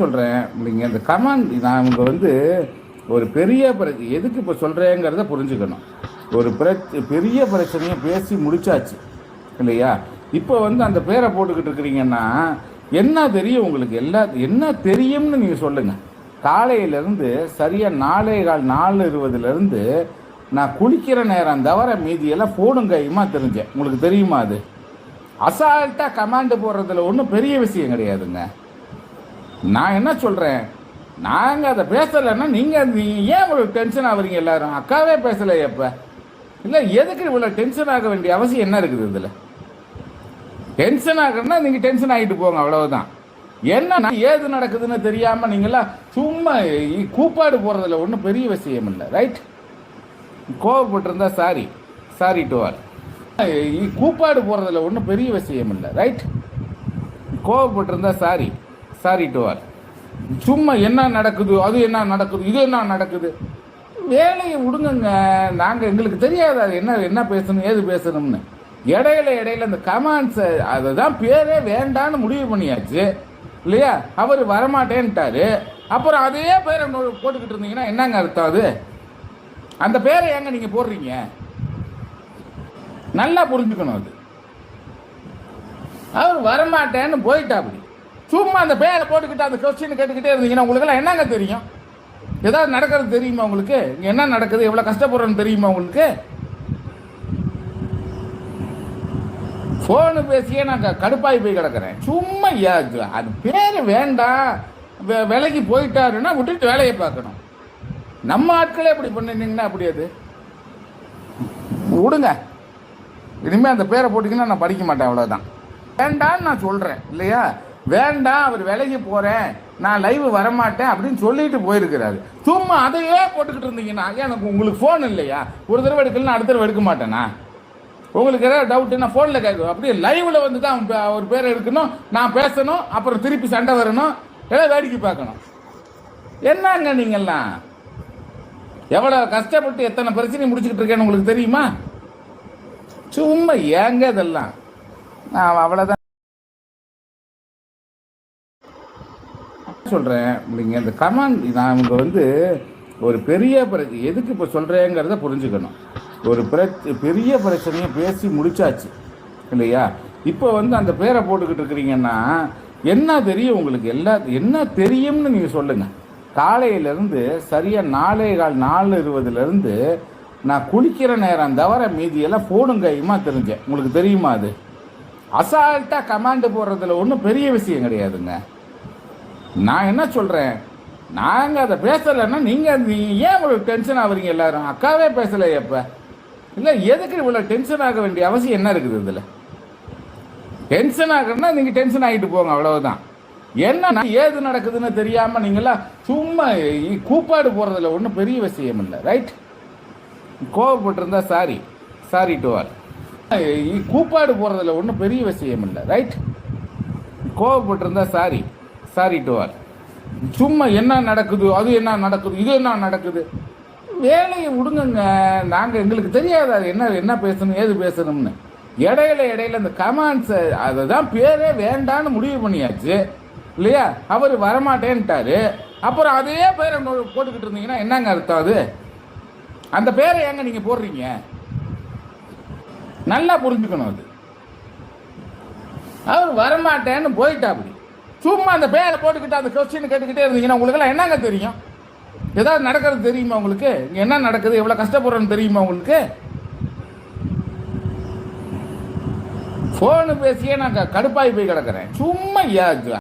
சொல்கிறேன் நீங்கள் இந்த கமாண்ட் நான் இவங்க வந்து ஒரு பெரிய பிரச்சனை எதுக்கு இப்போ சொல்கிறேங்கிறத புரிஞ்சுக்கணும். ஒரு பிரச்ச பெரிய பிரச்சனையை பேசி முடிச்சாச்சு இல்லையா? இப்போ வந்து அந்த பேரை போட்டுக்கிட்டு இருக்கிறீங்கன்னா என்ன தெரியும் உங்களுக்கு? எல்லா என்ன தெரியும்னு நீங்கள் சொல்லுங்கள் காலையிலேருந்து சரியாக நாலே கால் நாலு இருபதுலேருந்து நான் குளிக்கிற நேரம் தவிர மீதியெல்லாம் ஃபோனும் கையுமா தெரிஞ்சேன். உங்களுக்கு தெரியுமா அது? அசால்ட்டாக கமாண்டு போடுறதுல ஒன்றும் பெரிய விஷயம் கிடையாதுங்க. நான் என்ன சொல்கிறேன் நாங்கள் அதை பேசலைன்னா நீங்கள் ஏன் இவ்வளோ டென்ஷன் ஆகுறீங்க எல்லாரும்? அக்காவே பேசலை எப்போ இல்லை எதுக்கு இவ்வளோ டென்ஷன் ஆக வேண்டிய அவசியம் என்ன இருக்குது இதில்? டென்ஷன் ஆகுறதுனா நீங்கள் டென்ஷன் ஆகிட்டு போங்க அவ்வளவுதான். என்ன ஏது நடக்குதுன்னு தெரியாமல் நீங்களாம் சும்மா கூப்பாடு போகிறதுல ஒன்றும் பெரிய விஷயம் இல்லை ரைட் கோவப்பட்டிருந்தா சாரி சாரி டு ஆல் கூப்பாடு போகிறதுல ஒன்றும் பெரிய விஷயம் இல்லை ரைட் கோவப்பட்டிருந்தா சாரி சாரிட்டுவார் சும்மா என்ன நடக்குது அது என்ன நடக்குது இது என்ன நடக்குது? வேலையை விடுங்கங்க. நாங்கள் எங்களுக்கு தெரியாது அது என்ன என்ன பேசணும் ஏது பேசணும்னு. இடையில இடையில இந்த கமாண்ட்ஸை அதை தான் பேரே வேண்டான்னு முடிவு பண்ணியாச்சு. இல்லையா? அவர் வரமாட்டேன்ட்டாரு. அப்புறம் அதே பேரை போட்டுக்கிட்டு இருந்தீங்கன்னா என்னங்க அர்த்தம் அது? அந்த பேரை ஏங்க நீங்கள் போடுறீங்க? நல்லா புரிஞ்சுக்கணும் அது. அவர் வரமாட்டேன்னு போயிட்டாப்படி சும்மா அந்த பேரை போட்டுக்கிட்டு அந்த கொஸ்டின் கேட்டுக்கிட்டே இருந்தீங்கன்னா உங்களுக்கெல்லாம் என்னங்க தெரியும்? ஏதாவது நடக்கிறது தெரியுமா உங்களுக்கு? இங்கே என்ன நடக்குது? எவ்வளோ கஷ்டப்படுறோன்னு தெரியுமா உங்களுக்கு? ஃபோனு பேசியே நான் கடுப்பாகி போய் கிடக்கிறேன். சும்மா அது பேர் வேண்டாம் வே- போயிட்டாருன்னா விட்டுட்டு வேலையை பார்க்கணும். நம்ம ஆட்களே இப்படி பண்ணிருந்தீங்கன்னா அப்படி அது? விடுங்க. இனிமேல் அந்த பேரை போட்டிங்கன்னா நான் படிக்க மாட்டேன் அவ்வளோதான் வேண்டான்னு நான் சொல்கிறேன் இல்லையா? வேண்டாம் அவர் வேலைக்கு போகிறேன் நான் லைவ் வரமாட்டேன் அப்படின்னு சொல்லிட்டு போயிருக்கிறாரு. சும்மா அதையே போட்டுக்கிட்டு இருந்தீங்கன்னா எனக்கு உங்களுக்கு ஃபோன் இல்லையா? ஒரு தடவை எடுக்கலன்னா அடுத்த தடவை எடுக்க மாட்டேனா? உங்களுக்கு ஏதாவது டவுட் நான் ஃபோனில் கேட்கும் அப்படியே லைவில் வந்து தான் பே- அவர் பேரை எடுக்கணும் நான் பேசணும் அப்புறம் திருப்பி சண்டை வரணும் ஏதாவது வேடிக்கை பார்க்கணும். என்னங்க நீங்கள்லாம்? எவ்வளோ கஷ்டப்பட்டு எத்தனை பிரச்சனை முடிச்சுக்கிட்டு இருக்கேன்னு உங்களுக்கு தெரியுமா? சும்மா ஏங்க இதெல்லாம். நான் அவ்வளோதான் சொல்கிறேன் நீங்கள் இந்த கமாண்ட் நான் இங்கே வந்து ஒரு பெரிய பிரச்சனை எதுக்கு இப்போ சொல்கிறேங்கிறத புரிஞ்சுக்கணும். ஒரு பிரச்ச பெரிய பிரச்சனையை பேசி முடிச்சாச்சு இல்லையா? இப்போ வந்து அந்த பேரை போட்டுக்கிட்டு இருக்கிறீங்கன்னா என்ன தெரியும் உங்களுக்கு? எல்லா என்ன தெரியும்னு நீங்கள் சொல்லுங்கள் காலையிலேருந்து சரியாக நாலே கால் நாலு இருபதுலேருந்து நான் குளிக்கிற நேரம் தவிர மீதியெல்லாம் ஃபோனும் கையுமா தெரிஞ்சேன். உங்களுக்கு தெரியுமா அது? அசால்ட்டாக கமாண்டு போடுறதுல ஒன்றும் பெரிய விஷயம் கிடையாதுங்க. நான் என்ன சொல்கிறேன் நாங்கள் அதை பேசலைன்னா நீங்கள் ஏன் உங்களுக்கு டென்ஷன் ஆகுறீங்க எல்லாரும்? அக்காவே பேசலை எப்போ இல்லை எதுக்கு இவ்வளோ டென்ஷன் ஆக வேண்டிய அவசியம் என்ன இருக்குது இதில்? டென்ஷன் ஆகுறதுனா நீங்கள் டென்ஷன் ஆகிட்டு போங்க அவ்வளவுதான். என்ன ஏது நடக்குதுன்னு தெரியாமல் நீங்களாம் சும்மா கூப்பாடு போகிறதுல ஒன்றும் பெரிய விஷயம் இல்லை ரைட் கோவப்பட்டிருந்தா சாரி சாரி டு ஆல் கூப்பாடு போகிறதுல ஒன்றும் பெரிய விஷயம் இல்லை ரைட் கோவப்பட்டிருந்தா சாரி சாரிட்டுவார் சும்மா என்ன நடக்குது அது என்ன நடக்குது இது என்ன நடக்குது? வேலையை விடுங்க நாங்கள் எங்களுக்கு தெரியாது அது என்ன என்ன பேசணும் ஏது பேசணும்னு. இடையில இடையில இந்த கமாண்ட்ஸை அதை தான் பேரே வேண்டான்னு முடிவு பண்ணியாச்சு. இல்லையா? அவர் வரமாட்டேன்ட்டாரு. அப்புறம் அதே பேரை போட்டுக்கிட்டு இருந்தீங்கன்னா என்னங்க அர்த்தம் அது? அந்த பேரை ஏங்க நீங்கள் போடுறீங்க? நல்லா புரிஞ்சுக்கணும் அது. அவர் வரமாட்டேன்னு போயிட்டாப்படி சும்மா அந்த பேரை போட்டுக்கிட்டு அந்த கொஸ்டின் கேட்டுக்கிட்டே இருந்தீங்கன்னா உங்களுக்குலாம் என்னங்க தெரியும்? ஏதாவது நடக்கிறது தெரியுமா உங்களுக்கு? இங்கே என்ன நடக்குது? எவ்வளோ கஷ்டப்படுறோன்னு தெரியுமா உங்களுக்கு? ஃபோனு பேசியே நான் கடுப்பாகி போய் கிடக்குறேன். சும்மா யா-